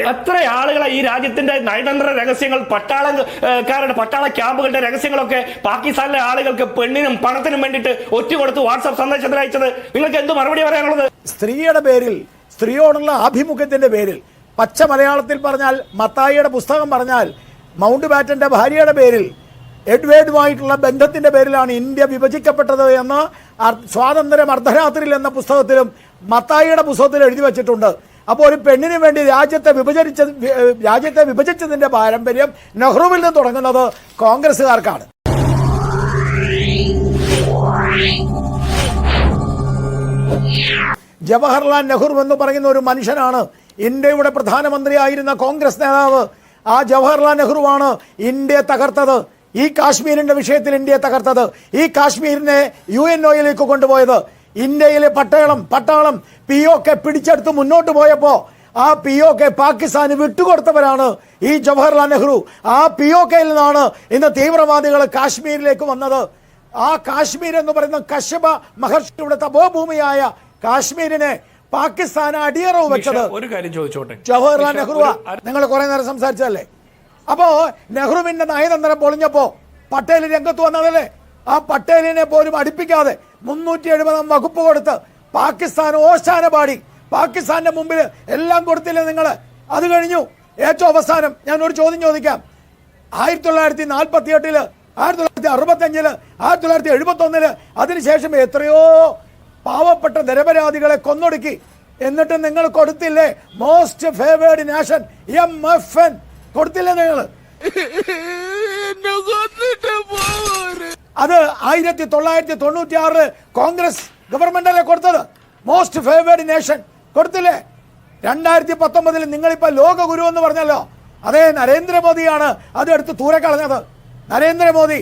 എത്ര ആളുകളെ ഈ രാജ്യത്തിന്റെ നയതന്ത്ര രഹസ്യങ്ങൾ പട്ടാളക്കാരുടെ പട്ടാള ക്യാമ്പുകളുടെ രഹസ്യങ്ങളൊക്കെ പാകിസ്ഥാനിലെ ആളുകൾക്ക് പെണ്ണിനും പണത്തിനും വേണ്ടിയിട്ട് ഒറ്റ കൊടുത്ത് വാട്സാപ്പ് സന്ദേശത്തിൽ അയച്ചത്? നിങ്ങൾക്ക് എന്ത് മറുപടി പറയാനുള്ളത്? സ്ത്രീയുടെ പേരിൽ സ്ത്രീയോടുള്ള ആഭിമുഖ്യത്തിന്റെ പേരിൽ പച്ച മലയാളത്തിൽ പറഞ്ഞാൽ മത്തായിയുടെ പുസ്തകം പറഞ്ഞാൽ മൗണ്ട് ബാറ്റന്റെ ഭാര്യയുടെ പേരിൽ എഡ്വേർഡുമായിട്ടുള്ള ബന്ധത്തിന്റെ പേരിലാണ് ഇന്ത്യ വിഭജിക്കപ്പെട്ടത് എന്ന് സ്വാതന്ത്ര്യം അർദ്ധരാത്രിയിൽ എന്ന പുസ്തകത്തിലും മത്തായിയുടെ പുസ്തകത്തിൽ എഴുതി വച്ചിട്ടുണ്ട്. അപ്പോൾ ഒരു പെണ്ണിന് വേണ്ടി രാജ്യത്തെ വിഭജിച്ച രാജ്യത്തെ വിഭജിച്ചതിന്റെ പാരമ്പര്യം നെഹ്റുവിൽ നിന്ന് തുടങ്ങുന്നത് കോൺഗ്രസ്സുകാർക്കാണ്. ജവഹർലാൽ നെഹ്റു എന്ന് പറയുന്ന ഒരു മനുഷ്യനാണ് ഇന്ത്യയുടെ പ്രധാനമന്ത്രിയായിരുന്ന കോൺഗ്രസ് നേതാവ്. ആ ജവഹർലാൽ നെഹ്റുവാണ് ഇന്ത്യയെ തകർത്തത്. ഈ കാശ്മീരിന്റെ വിഷയത്തിൽ ഇന്ത്യയെ തകർത്തത്. ഈ കാശ്മീരിനെ യു എൻ ഒയിലേക്ക് കൊണ്ടുപോയത്. ഇന്ത്യയിലെ പട്ടാളം പട്ടാളം പി ഒ കെ പിടിച്ചെടുത്ത് മുന്നോട്ട് പോയപ്പോൾ ആ പി ഒ കെ പാകിസ്ഥാന് വിട്ടുകൊടുത്തവരാണ് ഈ ജവഹർലാൽ നെഹ്റു. ആ പി ഒ കെയിൽ നിന്നാണ് ഇന്ന് തീവ്രവാദികൾ കാശ്മീരിലേക്ക് വന്നത്. ആ കാശ്മീർ എന്ന് പറയുന്ന കശ്യപ മഹർഷിയുടെ തപോഭൂമിയായ കാശ്മീരിനെ പാകിസ്ഥാൻ അടിയറവ് വെച്ചത് ഒരു കാര്യം ചോദിച്ചോട്ടെ? ജവഹർലാൽ നെഹ്റു നിങ്ങൾ കുറെ നേരം സംസാരിച്ചതല്ലേ? അപ്പോ നെഹ്റുവിന്റെ നയതന്ത്രം പൊളിഞ്ഞപ്പോ പട്ടേൽ രംഗത്ത് വന്നതല്ലേ? ആ പട്ടേലിനെ പോലും അടുപ്പിക്കാതെ മുന്നൂറ്റി എഴുപതാം വകുപ്പ് കൊടുത്ത് പാകിസ്ഥാൻ ഓശാന പാടി. പാകിസ്ഥാന്റെ മുമ്പിൽ എല്ലാം കൊടുത്തില്ലേ നിങ്ങൾ അത് കഴിഞ്ഞു. ഏറ്റവും അവസാനം ഞാൻ ഒരു ചോദ്യം ചോദിക്കാം. ആയിരത്തി തൊള്ളായിരത്തി നാൽപ്പത്തി എട്ടിൽ ആയിരത്തി തൊള്ളായിരത്തി അറുപത്തി അഞ്ചിൽ ആയിരത്തി തൊള്ളായിരത്തി എഴുപത്തി ഒന്നിൽ അതിനുശേഷം എത്രയോ പാവപ്പെട്ട നിരപരാധികളെ കൊന്നൊടുക്കി. എന്നിട്ട് നിങ്ങൾ കൊടുത്തില്ലേ? Most favoured nation M F N കൊടുത്തില്ലേ നിങ്ങൾ അത് ആയിരത്തി തൊള്ളായിരത്തി തൊണ്ണൂറ്റി ആറ് കോൺഗ്രസ് ഗവൺമെന്റല്ലേ കൊടുത്തത്? മോസ്റ്റ് ഫേവേർഡ് നേഷൻ കൊടുത്തില്ലേ? രണ്ടായിരത്തി പത്തൊമ്പതിൽ നിങ്ങളിപ്പോ ലോകഗുരു എന്ന് പറഞ്ഞല്ലോ. അതേ നരേന്ദ്രമോദിയാണ് അത് എടുത്ത് ദൂരെ കളഞ്ഞത്. നരേന്ദ്രമോദി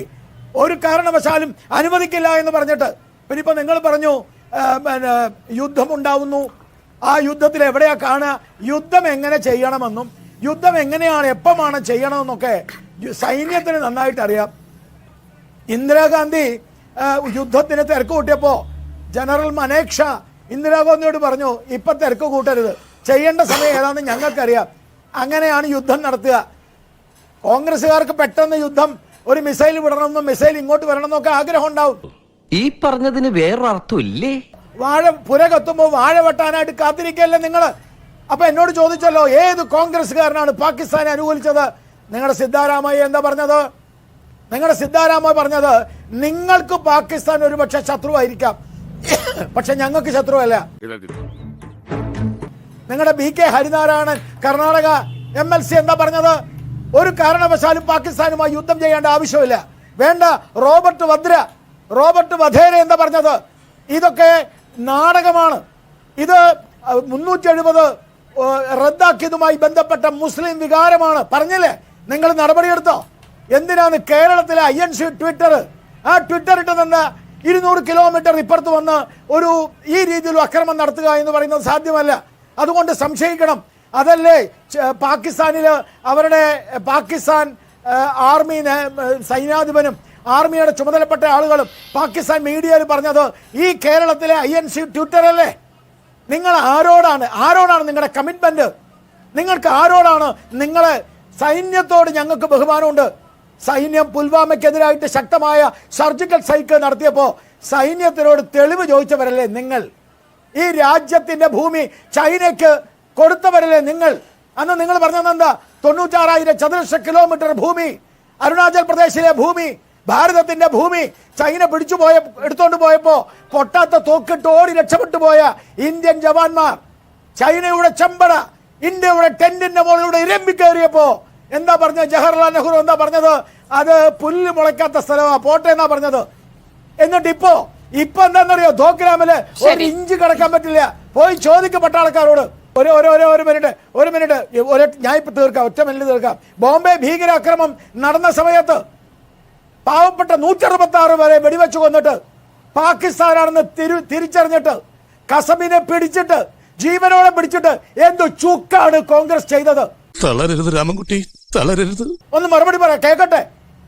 ഒരു കാരണവശാലും അനുവദിക്കില്ല എന്ന് പറഞ്ഞിട്ട്. പിന്നെ ഇപ്പൊ നിങ്ങൾ പറഞ്ഞു പിന്നെ യുദ്ധമുണ്ടാവുന്നു. ആ യുദ്ധത്തിൽ എവിടെയാ കാണുക? യുദ്ധം എങ്ങനെ ചെയ്യണമെന്നും യുദ്ധം എങ്ങനെയാണ് എപ്പോഴാണ് ചെയ്യണമെന്നൊക്കെ സൈന്യത്തിന് നന്നായിട്ട് അറിയാം ഇന്ദിരാഗാന്ധി യുദ്ധത്തിന് തിരക്ക് കൂട്ടിയപ്പോ ജനറൽ മനേക്ഷ ഇന്ദിരാഗാന്ധിയോട് പറഞ്ഞു ഇപ്പൊ തിരക്ക് കൂട്ടരുത്. ചെയ്യേണ്ട സമയം ഏതാണെന്ന് ഞങ്ങൾക്കറിയാം. അങ്ങനെയാണ് യുദ്ധം നടത്തുക. കോൺഗ്രസ്സുകാർക്ക് പെട്ടെന്ന് യുദ്ധം ഒരു മിസൈൽ വിടണമെന്നും മിസൈൽ ഇങ്ങോട്ട് വരണമെന്നൊക്കെ ആഗ്രഹം ഉണ്ടാവും. ഈ പറഞ്ഞതിന് വേറൊരർത്ഥമില്ലേ വാഴ പുര കത്തുമ്പോൾ വാഴ വെട്ടാനായിട്ട് കാത്തിരിക്കല്ലേ നിങ്ങൾ അപ്പൊ എന്നോട് ചോദിച്ചല്ലോ ഏത് കോൺഗ്രസ്സുകാരനാണ് പാകിസ്ഥാനെ അനുകൂലിച്ചത്? നിങ്ങളുടെ സിദ്ധാരാമയ്യ എന്താ പറഞ്ഞത്? നിങ്ങളുടെ സിദ്ധാരാമ പറഞ്ഞത് നിങ്ങൾക്ക് പാകിസ്ഥാൻ ഒരുപക്ഷെ ശത്രുവായിരിക്കാം. പക്ഷെ ഞങ്ങൾക്ക് ശത്രുവല്ല. നിങ്ങളുടെ B K Harinarayanan Karnataka M L C എന്താ പറഞ്ഞത്? ഒരു കാരണവശാലും പാകിസ്ഥാനുമായി യുദ്ധം ചെയ്യേണ്ട ആവശ്യമില്ല. വേണ്ട റോബർട്ട് വദ്ര റോബർട്ട് വധേര എന്താ പറഞ്ഞത്? ഇതൊക്കെ നാടകമാണ്. ഇത് മുന്നൂറ്റി എഴുപത് റദ്ദാക്കിയതുമായി ബന്ധപ്പെട്ട മുസ്ലിം വികാരമാണ്. പറഞ്ഞില്ലേ? നിങ്ങൾ നടപടിയെടുത്തോ? എന്തിനാണ് കേരളത്തിലെ ഐ എൻ സി ട്വിറ്റർ? ആ ട്വിറ്റർ ഇട്ട് നിന്ന് ഇരുന്നൂറ് കിലോമീറ്റർ ഇപ്പുറത്ത് വന്ന് ഒരു ഈ രീതിയിൽ അക്രമം നടത്തുക എന്ന് പറയുന്നത് സാധ്യമല്ല. അതുകൊണ്ട് സംശയിക്കണം. അതല്ലേ പാകിസ്ഥാനിൽ അവരുടെ പാകിസ്ഥാൻ ആർമി സൈന്യാധിപനും ആർമിയുടെ ചുമതലപ്പെട്ട ആളുകളും പാകിസ്ഥാൻ മീഡിയയിൽ പറഞ്ഞത് ഈ കേരളത്തിലെ ഐ എൻ സി ട്വിറ്റർ അല്ലേ? നിങ്ങൾ ആരോടാണ്? ആരോടാണ് നിങ്ങളുടെ കമ്മിറ്റ്മെന്റ് നിങ്ങൾക്ക് ആരോടാണ് നിങ്ങളെ സൈന്യത്തോട് ഞങ്ങൾക്ക് ബഹുമാനമുണ്ട്? സൈന്യം പുൽവാമയ്ക്കെതിരായിട്ട് ശക്തമായ സർജിക്കൽ സൈക്കിൾ നടത്തിയപ്പോൾ സൈന്യത്തിനോട് തെളിവ് ചോദിച്ചവരല്ലേ നിങ്ങൾ? ഈ രാജ്യത്തിന്റെ ഭൂമി ചൈനയ്ക്ക് കൊടുത്തവരല്ലേ നിങ്ങൾ? അന്ന് നിങ്ങൾ പറഞ്ഞത് എന്താ തൊണ്ണൂറ്റാറായിരം ചതുരശ്ര കിലോമീറ്റർ ഭൂമി അരുണാചൽ പ്രദേശിലെ ഭൂമി ഭാരതത്തിന്റെ ഭൂമി ചൈന പിടിച്ചു പോയ എടുത്തോണ്ട് പോയപ്പോ പൊട്ടാത്ത തോക്കിട്ട് ഓടി രക്ഷപ്പെട്ടു പോയ ഇന്ത്യൻ ജവാന്മാർ ചൈനയുടെ ചെമ്പട ഇന്ത്യയുടെ ടെന്റിന്റെ മുകളിലൂടെ ഇരമ്പി ഇരമ്പിക്കേറിയപ്പോ എന്താ പറഞ്ഞത്? ജവഹർലാൽ നെഹ്റു എന്താ പറഞ്ഞത്? അത് പുല്ല് മുളയ്ക്കാത്ത സ്ഥലമാ. പോട്ടെ എന്നാ പറഞ്ഞത്. എന്നിട്ട് ഇപ്പോ ഇപ്പൊ എന്താണെന്നറിയോ? ധോക്രാമിൽ ഒരു ഇഞ്ചി കിടക്കാൻ പറ്റില്ല. പോയി ചോദിക്കപ്പെട്ട ആൾക്കാരോട് ഒരു ഒരു ഒരു ഒരു മിനിറ്റ് ഒരു മിനിറ്റ്. ഒരു ഞാൻ ഇപ്പൊ തീർക്കാം. ഒറ്റ മിനിറ്റ് തീർക്കാം. ബോംബെ ഭീകരാക്രമം നടന്ന സമയത്ത് പാവപ്പെട്ട നൂറ്ററുപത്തി ആറ് വരെ വെടിവെച്ച് കൊന്നിട്ട് പാകിസ്ഥാനാണെന്ന് തിരി തിരിച്ചറിഞ്ഞിട്ട് കസബിനെ പിടിച്ചിട്ട് ജീവനോടെ പിടിച്ചിട്ട് എന്തു ചുക്കാണ് കോൺഗ്രസ് ചെയ്തത്? തളരരുത് രാമൻകുട്ടി. തളരരുത്. ഒന്ന് മറുപടി പറയാം കേക്കട്ടെ?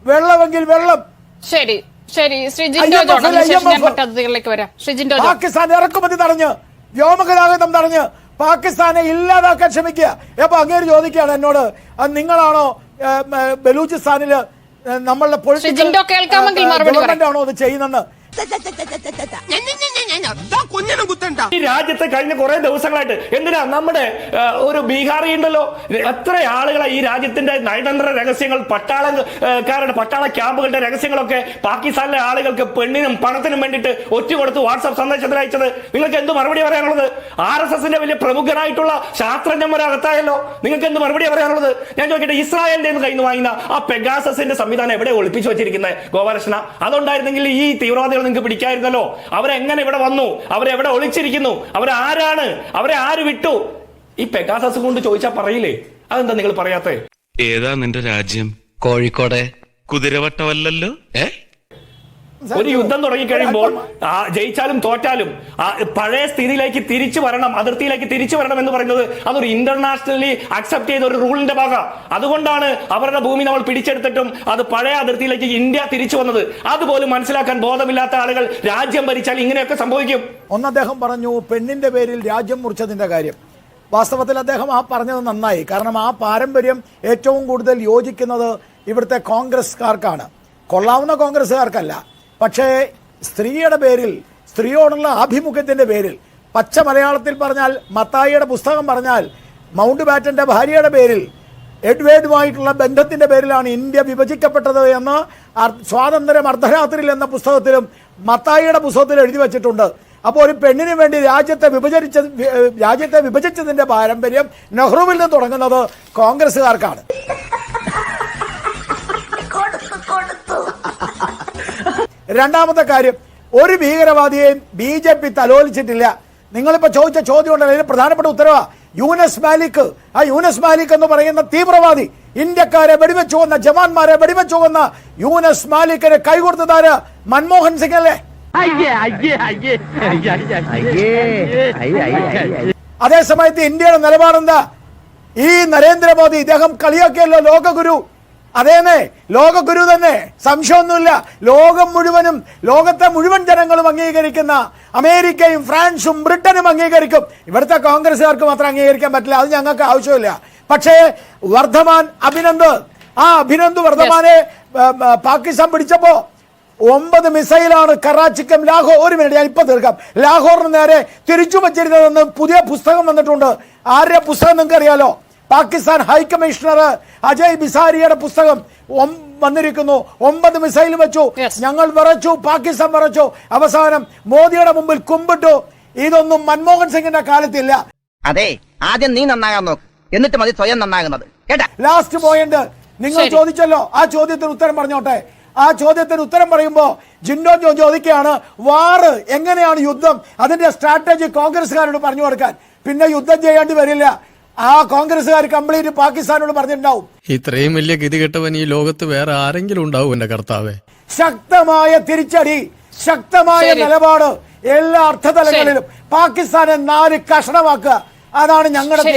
വെള്ളമെങ്കിൽ വെള്ളം. ശരി ശരി. ശ്രീ IMF ജിൻഡോ വരാം. ശ്രീ പാകിസ്ഥാൻ ഇറക്കുമതി തടഞ്ഞ്. വ്യോമഗതാഗതം തടഞ്ഞ്. പാകിസ്ഥാനെ ഇല്ലാതാക്കാൻ ശ്രമിക്കുക. അപ്പൊ അങ്ങേര് ചോദിക്കുകയാണ് എന്നോട് അത് നിങ്ങളാണോ ബലൂചിസ്ഥാനിൽ നമ്മളുടെ പൊളിറ്റിക്കൽ. ഗവൺമെന്റ് ആണോ അത് ചെയ്യുന്നെന്ന് ഈ രാജ്യത്തെ കഴിഞ്ഞ കുറെ ദിവസങ്ങളായിട്ട് എന്തിനാ നമ്മുടെ ഒരു ബീഹാറി ഉണ്ടല്ലോ? എത്ര ആളുകളെ ഈ രാജ്യത്തിന്റെ നയതന്ത്ര രഹസ്യങ്ങൾ പട്ടാളക്കാരുടെ പട്ടാള ക്യാമ്പുകളുടെ രഹസ്യങ്ങളൊക്കെ പാകിസ്ഥാനിലെ ആളുകൾക്ക് പെണ്ണിനും പണത്തിനും വേണ്ടിയിട്ട് ഒറ്റ കൊടുത്ത് വാട്സാപ്പ് സന്ദേശത്തിൽ അയച്ചത്. നിങ്ങൾക്ക് എന്ത് മറുപടി പറയാനുള്ളത്? ആർ എസ് എസിന്റെ വലിയ പ്രമുഖനായിട്ടുള്ള ശാസ്ത്രജ്ഞന്മാരകത്തായല്ലോ നിങ്ങൾക്ക് എന്ത് മറുപടി പറയാനുള്ളത്? ഞാൻ ചോദിക്കട്ടെ ഇസ്രായേലിന്റെ കയ്യിൽ നിന്ന് വാങ്ങുന്ന ആ പെഗാസസിന്റെ സംവിധാനം എവിടെ ഒളിപ്പിച്ചു വെച്ചിരിക്കുന്നത് ഗോപാലകൃഷ്ണ? അതുണ്ടായിരുന്നെങ്കിൽ ഈ തീവ്രവാദികൾ നിങ്ങൾക്ക് പിടിക്കായിരുന്നല്ലോ. അവരെങ്ങനെ ഇവിടെ വന്നു? അവരെവിടെ ഒളിച്ചിരിക്കുന്നു? അവരാരാണ് അവരെ ആര് വിട്ടു? ഈ പെഗാസസ് കൊണ്ട് ചോദിച്ചാൽ പറയില്ലേ? അതെന്താ നിങ്ങൾ പറയാത്തേ? ഏതാ നിന്റെ രാജ്യം? കോഴിക്കോടെ. കുതിരവട്ടമല്ലല്ലോ? ഏ? ഒരു യുദ്ധം തുടങ്ങി കഴിയുമ്പോൾ ആ, ജയിച്ചാലും തോറ്റാലും പഴയ സ്ഥിതിയിലേക്ക് തിരിച്ചു വരണം അതിർത്തിയിലേക്ക് തിരിച്ചു വരണം എന്ന് പറയുന്നത് അതൊരു ഇന്റർനാഷണലി അക്സെപ്റ്റ് ചെയ്ത ഒരു റൂളിന്റെ ഭാഗ. അതുകൊണ്ടാണ് അവരുടെ ഭൂമി നമ്മൾ പിടിച്ചെടുത്തിട്ടും അത് പഴയ അതിർത്തിയിലേക്ക് ഇന്ത്യ തിരിച്ചു വന്നത്. അതുപോലും മനസ്സിലാക്കാൻ ബോധമില്ലാത്ത ആളുകൾ രാജ്യം ഭരിച്ചാൽ ഇങ്ങനെയൊക്കെ സംഭവിക്കും. ഒന്ന് അദ്ദേഹം പറഞ്ഞു പെണ്ണിന്റെ പേരിൽ രാജ്യം മുറിച്ചതിന്റെ കാര്യം. വാസ്തവത്തിൽ അദ്ദേഹം ആ പറഞ്ഞത് നന്നായി. കാരണം ആ പാരമ്പര്യം ഏറ്റവും കൂടുതൽ യോജിക്കുന്നത് ഇവിടുത്തെ കോൺഗ്രസ്കാർക്കാണ് കൊള്ളാവുന്ന കോൺഗ്രസ്സുകാർക്കല്ല. പക്ഷേ സ്ത്രീയുടെ പേരിൽ സ്ത്രീയോടുള്ള ആഭിമുഖ്യത്തിന്റെ പേരിൽ പച്ച മലയാളത്തിൽ പറഞ്ഞാൽ മത്തായിയുടെ പുസ്തകം പറഞ്ഞാൽ മൗണ്ട് ബാറ്റന്റെ ഭാര്യയുടെ പേരിൽ എഡ്വേഡുമായിട്ടുള്ള ബന്ധത്തിന്റെ പേരിലാണ് ഇന്ത്യ വിഭജിക്കപ്പെട്ടത് എന്ന് സ്വാതന്ത്ര്യം അർദ്ധരാത്രിയിൽ എന്ന പുസ്തകത്തിലും മത്തായിയുടെ പുസ്തകത്തിൽ എഴുതി വച്ചിട്ടുണ്ട്. അപ്പോൾ ഒരു പെണ്ണിന് വേണ്ടി രാജ്യത്തെ വിഭജിച്ച രാജ്യത്തെ വിഭജിച്ചതിന്റെ പാരമ്പര്യം നെഹ്റുവിൽ നിന്ന് തുടങ്ങുന്നത് കോൺഗ്രസ്സുകാർക്കാണ്. രണ്ടാമത്തെ കാര്യം ഒരു ഭീകരവാദിയെയും ബി ജെ പി തലോലിച്ചിട്ടില്ല. നിങ്ങളിപ്പോൾ ചോദിച്ച ചോദ്യം ഉണ്ടല്ലോ അതിന് പ്രധാനപ്പെട്ട ഉത്തരവാ. യൂനസ് മാലിക് ആ യൂനസ് മാലിക് എന്ന് പറയുന്ന തീവ്രവാദി ഇന്ത്യക്കാരെ വെടിവെച്ചു കൊന്ന ജവാന്മാരെ വെടിവെച്ചു കൊന്ന യൂനസ് മാലിക്കിനെ കൈകൊടുത്തതാര് മൻമോഹൻ സിംഗ് അല്ലേ? അതേസമയത്ത് ഇന്ത്യയുടെ നിലപാടെന്താ? ഈ നരേന്ദ്രമോദി ഇദ്ദേഹം കളിയാക്കിയല്ലോ ലോകഗുരു. അതേന്നെ ലോകഗുരു തന്നെ. സംശയമൊന്നുമില്ല. ലോകം മുഴുവനും ലോകത്തെ മുഴുവൻ ജനങ്ങളും അംഗീകരിക്കുന്ന അമേരിക്കയും ഫ്രാൻസും ബ്രിട്ടനും അംഗീകരിക്കും. ഇവിടുത്തെ കോൺഗ്രസ്സുകാർക്ക് മാത്രം അംഗീകരിക്കാൻ പറ്റില്ല. അത് ഞങ്ങൾക്ക് ആവശ്യമില്ല. പക്ഷേ വർദ്ധമാൻ അഭിനന്ദ് ആ അഭിനന്ദ് വർദ്ധമാനെ പാകിസ്ഥാൻ പിടിച്ചപ്പോ ഒമ്പത് മിസൈലാണ് കറാച്ചിക്കും ലാഹോർ. ഒരു മിനിറ്റ് ഞാൻ ഇപ്പൊ തീർക്കാം. ലാഹോറിന് നേരെ തിരിച്ചു വച്ചിരുന്നതെന്ന് പുതിയ പുസ്തകം വന്നിട്ടുണ്ട്. ആരുടെ പുസ്തകം നിങ്ങൾക്ക് അറിയാലോ പാകിസ്ഥാൻ ഹൈക്കമ്മീഷണർ അജയ് ബിസാരിയുടെ പുസ്തകം വന്നിരിക്കുന്നു. ഒമ്പത് മിസൈൽ വെച്ചു. ഞങ്ങൾ വിറച്ചു പാകിസ്ഥാൻ വിറച്ചു. അവസാനം മോദിയുടെ മുമ്പിൽ കുമ്പിട്ടു. ഇതൊന്നും മൻമോഹൻ സിംഗിന്റെ കാലത്തില്ല. അതെ ആദ്യം നീ നന്നാകാൻ നോക്ക്. എന്നിട്ട് മതി സ്വയം നന്നാകുന്നത്. കേട്ടാ? ലാസ്റ്റ് പോയിന്റ് നിങ്ങൾ ചോദിച്ചല്ലോ. ആ ചോദ്യത്തിന് ഉത്തരം പറഞ്ഞോട്ടെ. ആ ചോദ്യത്തിന് ഉത്തരം പറയുമ്പോ ജിൻഡോ ജോ ചോദിക്കുകയാണ് വാറ് എങ്ങനെയാണ് യുദ്ധം? അതിന്റെ സ്ട്രാറ്റജി കോൺഗ്രസ്സുകാരോട് പറഞ്ഞു കൊടുക്കാൻ. പിന്നെ യുദ്ധം ചെയ്യേണ്ടി വരില്ല. ആ കോൺഗ്രസ്സുകാർ കംപ്ലീറ്റ് പാകിസ്ഥാനോട് പറഞ്ഞിട്ടുണ്ടാവും ഇത്രയും വലിയ ഗതികെട്ടവൻ ഈ ലോകത്ത് വേറെ ആരെങ്കിലും ഉണ്ടാവും എന്റെ കർത്താവേ ശക്തമായ തിരിച്ചടി ശക്തമായ. നിലപാട് എല്ലാ അർത്ഥതലങ്ങളിലും പാകിസ്ഥാനെ നാല് കഷണമാക്കുക അതാണ് ഞങ്ങളുടെ.